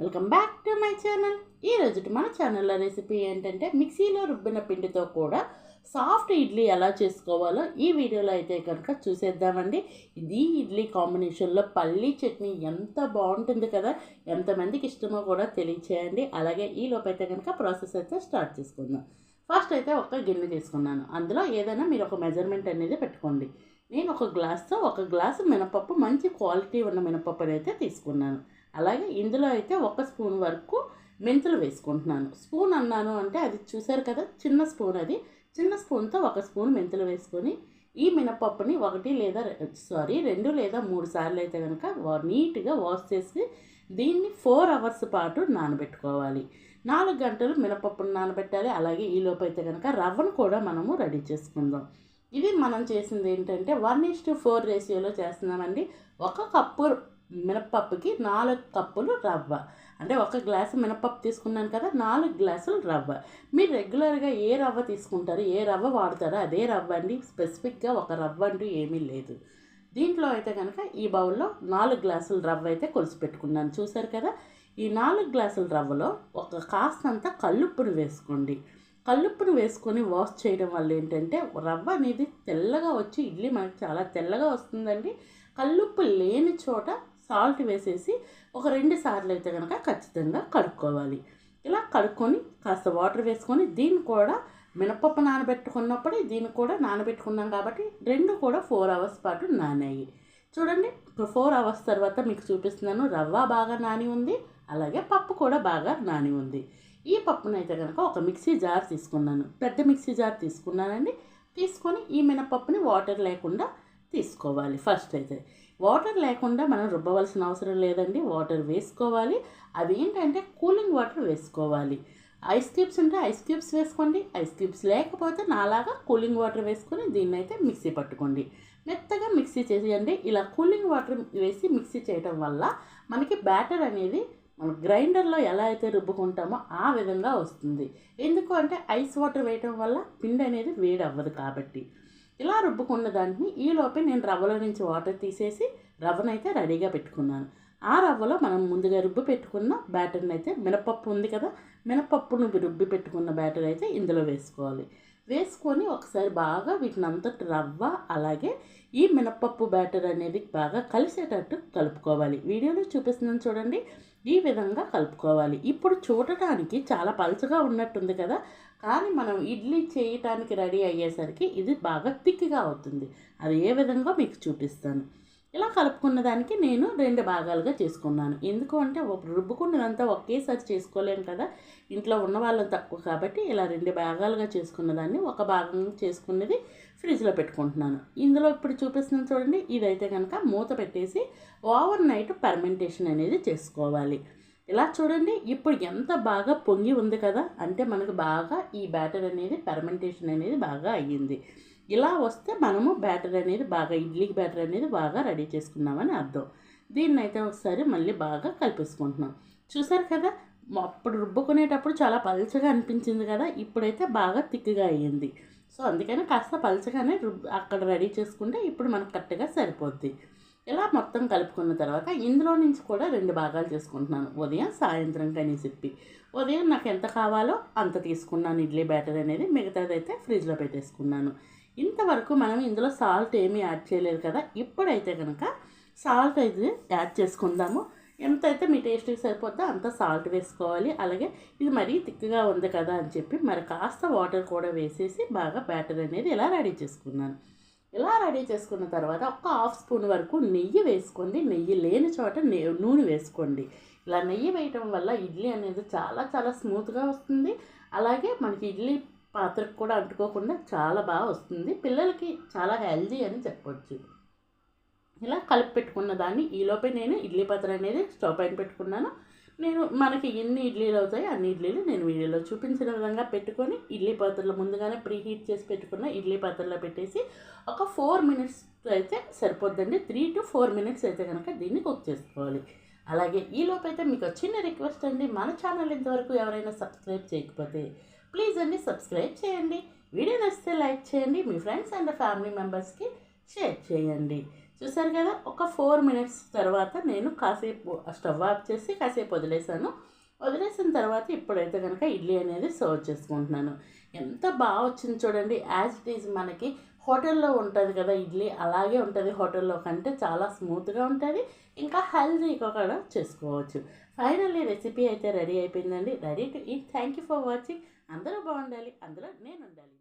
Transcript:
Welcome back to my channel ఈ రోజు మన ఛానల్లో రెసిపీ ఏంటంటే మిక్సీలో రుబ్బిన పిండితో కూడా సాఫ్ట్ ఇడ్లీ ఎలా చేసుకోవాలో ఈ వీడియోలో అయితే కనుక చూసేద్దామండి. ఇది ఇడ్లీ కాంబినేషన్లో పల్లీ చట్నీ ఎంత బాగుంటుంది కదా? ఎంతమందికి ఇష్టమో కూడా తెలియచేయండి. అలాగే ఈ లోపైతే కనుక ప్రాసెస్ అయితే స్టార్ట్ చేసుకుందాం. ఫస్ట్ అయితే ఒక గిన్నె తీసుకున్నాను. అందులో ఏదైనా మీరు ఒక మెజర్మెంట్ అనేది పెట్టుకోండి. నేను ఒక గ్లాస్తో ఒక గ్లాసు మినపప్పు మంచి క్వాలిటీ ఉన్న మినపప్పుని అయితే తీసుకున్నాను. అలాగే ఇందులో అయితే ఒక స్పూన్ వరకు మెంతులు వేసుకుంటున్నాను. స్పూన్ అన్నాను అంటే అది చూసారు కదా చిన్న స్పూన్ అది. చిన్న స్పూన్తో ఒక స్పూన్ మెంతులు వేసుకొని ఈ మినపప్పుని ఒకటి లేదా సారీ రెండు లేదా మూడు సార్లు అయితే కనుక నీట్గా వాష్ చేసి దీన్ని ఫోర్ అవర్స్ పాటు నానబెట్టుకోవాలి. నాలుగు గంటలు మినపప్పును నానబెట్టాలి. అలాగే ఈ అయితే కనుక రవ్వను కూడా మనము రెడీ చేసుకుందాం. ఇది మనం చేసింది ఏంటంటే వన్ ఇస్ టు ఫోర్ రేషియోలో చేస్తున్నామండి. ఒక కప్పు మినప్పప్పుకి నాలుగు కప్పులు రవ్వ. అంటే ఒక గ్లాసు మినపప్పు తీసుకున్నాను కదా నాలుగు గ్లాసులు రవ్వ. మీరు రెగ్యులర్గా ఏ రవ్వ తీసుకుంటారు ఏ రవ్వ వాడతారో అదే రవ్వ అండి. స్పెసిఫిక్గా ఒక రవ్వ అంటూ ఏమీ లేదు. దీంట్లో అయితే కనుక ఈ బౌల్లో నాలుగు గ్లాసుల రవ్వ అయితే కొలిసి పెట్టుకున్నాను. చూసారు కదా? ఈ నాలుగు గ్లాసుల రవ్వలో ఒక కాస్తంత కల్లుప్పును వేసుకోండి. కల్లుప్పును వేసుకొని వాష్ చేయడం వల్ల ఏంటంటే రవ్వ అనేది తెల్లగా వచ్చి ఇడ్లీ మనకి చాలా తెల్లగా వస్తుందండి. కల్లుప్పు లేని చోట సాల్ట్ వేసేసి ఒక రెండు సార్లు అయితే కనుక ఖచ్చితంగా కడుక్కోవాలి. ఇలా కడుక్కొని కాస్త వాటర్ వేసుకొని దీన్ని కూడా మినపప్పు నానబెట్టుకున్నప్పుడే దీన్ని కూడా నానబెట్టుకున్నాం కాబట్టి రెండు కూడా ఫోర్ అవర్స్ పాటు నానాయి. చూడండి ఫోర్ అవర్స్ తర్వాత మీకు చూపిస్తున్నాను రవ్వ బాగా నాని ఉంది అలాగే పప్పు కూడా బాగా నాని ఉంది. ఈ పప్పునైతే కనుక ఒక మిక్సీ జార్ తీసుకున్నాను. పెద్ద మిక్సీ జార్ తీసుకున్నానండి. తీసుకొని ఈ మినపప్పుని వాటర్ లేకుండా తీసుకోవాలి ఫస్ట్ అయితే. వాటర్ లేకుండా మనం రుబ్బవలసిన అవసరం లేదండి. వాటర్ వేసుకోవాలి. అవి ఏంటంటే కూలింగ్ వాటర్ వేసుకోవాలి. ఐస్ క్యూబ్స్ ఉంటే ఐస్ క్యూబ్స్ వేసుకోండి. ఐస్ క్యూబ్స్ లేకపోతే నాలాగా కూలింగ్ వాటర్ వేసుకొని దీన్ని అయితే మిక్సీ పట్టుకోండి. మెత్తగా మిక్సీ చేసేయండి. ఇలా కూలింగ్ వాటర్ వేసి మిక్సీ చేయడం వల్ల మనకి బ్యాటర్ అనేది మనం గ్రైండర్లో ఎలా అయితే రుబ్బుకుంటామో ఆ విధంగా వస్తుంది. ఎందుకు అంటే ఐస్ వాటర్ వేయటం వల్ల పిండి అనేది వేడి అవ్వదు కాబట్టి. ఇలా రుబ్బుకున్న దాన్ని ఈ లోపే నేను రవ్వలో నుంచి వాటర్ తీసేసి రవ్వనైతే రెడీగా పెట్టుకున్నాను. ఆ రవ్వలో మనం ముందుగా రుబ్బి పెట్టుకున్న బ్యాటర్ని అయితే మినపప్పు ఉంది కదా మినపప్పును రుబ్బి పెట్టుకున్న బ్యాటర్ అయితే ఇందులో వేసుకోవాలి. వేసుకొని ఒకసారి బాగా వీటిని అంతటి రవ్వ అలాగే ఈ మినపప్పు బ్యాటర్ అనేది బాగా కలిసేటట్టు కలుపుకోవాలి. వీడియోలో చూపిస్తున్నాను చూడండి. ఈ విధంగా కలుపుకోవాలి. ఇప్పుడు చూడటానికి చాలా పలుచగా ఉన్నట్టుంది కదా కానీ మనం ఇడ్లీ చేయటానికి రెడీ అయ్యేసరికి ఇది బాగా థిక్గా అవుతుంది. అది ఏ విధంగా మీకు చూపిస్తాను. ఇలా కలుపుకున్న దానికి నేను రెండు భాగాలుగా చేసుకున్నాను. ఎందుకు అంటే రుబ్బుకున్నదంతా ఒకేసారి చేసుకోలేము కదా. ఇంట్లో ఉన్న వాళ్ళని తక్కువ కాబట్టి ఇలా రెండు భాగాలుగా చేసుకున్న దాన్ని ఒక భాగం చేసుకున్నది ఫ్రిడ్జ్లో పెట్టుకుంటున్నాను. ఇందులో ఇప్పుడు చూపిస్తున్నాను చూడండి ఇదైతే కనుక మూత పెట్టేసి ఓవర్ నైట్ పర్మెంటేషన్ అనేది చేసుకోవాలి. ఇలా చూడండి ఇప్పుడు ఎంత బాగా పొంగి ఉంది కదా అంటే మనకు బాగా ఈ బ్యాటర్ అనేది పెర్మెంటేషన్ అనేది బాగా అయ్యింది. ఇలా వస్తే మనము బ్యాటర్ అనేది బాగా ఇడ్లీకి బ్యాటర్ అనేది బాగా రెడీ చేసుకున్నామని అర్థం. దీన్ని అయితే ఒకసారి మళ్ళీ బాగా కలిపేసుకుంటున్నాం. చూసారు కదా అప్పుడు రుబ్బుకునేటప్పుడు చాలా పలుచగా అనిపించింది కదా ఇప్పుడైతే బాగా తిక్కుగా అయ్యింది. సో అందుకని కాస్త పలుచగానే రుబ్బు అక్కడ రెడీ చేసుకుంటే ఇప్పుడు మనకు కరెక్ట్గా సరిపోద్ది. ఇలా మొత్తం కలుపుకున్న తర్వాత ఇందులో నుంచి కూడా రెండు భాగాలు చేసుకుంటున్నాను. ఉదయం సాయంత్రం కనీ చెప్పి. ఉదయం నాకు ఎంత కావాలో అంత తీసుకున్నాను. ఇడ్లీ బ్యాటర్ అనేది మిగతాదైతే ఫ్రిడ్జ్లో పెట్టేసుకున్నాను. ఇంతవరకు మనం ఇందులో సాల్ట్ ఏమీ యాడ్ చేయలేదు కదా ఇప్పుడైతే కనుక సాల్ట్ అయితే యాడ్ చేసుకుందాము. ఎంతైతే మీ టేస్ట్కి సరిపోద్దో అంత సాల్ట్ వేసుకోవాలి. అలాగే ఇది మరీ తిక్కుగా ఉంది కదా అని చెప్పి మరి కాస్త వాటర్ కూడా వేసేసి బాగా బ్యాటర్ అనేది ఇలా రెడీ చేసుకున్నాను. ఇలా రెడీ చేసుకున్న తర్వాత ఒక హాఫ్ స్పూన్ వరకు నెయ్యి వేసుకోండి. నెయ్యి లేని చోట నూనె వేసుకోండి. ఇలా నెయ్యి వేయటం వల్ల ఇడ్లీ అనేది చాలా చాలా స్మూత్గా వస్తుంది. అలాగే మనకి ఇడ్లీ పాత్రకు కూడా అంటుకోకుండా చాలా బాగా వస్తుంది. పిల్లలకి చాలా హెల్దీ అని చెప్పొచ్చు. ఇలా కలిపి పెట్టుకున్న దాన్ని ఈలోపే నేను ఇడ్లీ పాత్ర అనేది స్టవ్ పైన పెట్టుకున్నాను. నేను మనకి ఎన్ని ఇడ్లీలు అవుతాయో అన్ని ఇడ్లీలు నేను వీడియోలో చూపించిన విధంగా పెట్టుకొని ఇడ్లీ పాత్రలో ముందుగానే ప్రీ హీట్ చేసి పెట్టుకున్న ఇడ్లీ పాత్రలో పెట్టేసి ఒక ఫోర్ మినిట్స్ అయితే సరిపోద్దండి. త్రీ టు ఫోర్ మినిట్స్ అయితే కనుక దీన్ని కుక్ చేసుకోవాలి. అలాగే ఈలోపు అయితే మీకు చిన్న రిక్వెస్ట్ అండి. మన ఛానల్ ఇంతవరకు ఎవరైనా సబ్స్క్రైబ్ చేయకపోతే ప్లీజ్ అండి సబ్స్క్రైబ్ చేయండి. వీడియో నచ్చితే లైక్ చేయండి. మీ ఫ్రెండ్స్ అండ్ ఫ్యామిలీ మెంబర్స్కి షేర్ చేయండి. చూసారు కదా ఒక ఫోర్ మినిట్స్ తర్వాత నేను కాసేపు స్టవ్ ఆఫ్ చేసి కాసేపు వదిలేసాను వదిలేసిన తర్వాత ఇప్పుడైతే కనుక ఇడ్లీ అనేది సర్వ్ చేసుకుంటున్నాను. ఎంత బాగా వచ్చింది చూడండి యాజ్ ఇట్ ఈజ్ మనకి హోటల్లో ఉంటుంది కదా ఇడ్లీ అలాగే ఉంటుంది హోటల్లో కంటే చాలా స్మూత్గా ఉంటుంది. ఇంకా హెల్తీగా కూడా చేసుకోవచ్చు. ఫైనల్లీ రెసిపీ అయితే రెడీ అయిపోయిందండి. Ready to eat. Thank you for watching అందరూ బాగుండాలి అందులో నేను ఉండాలి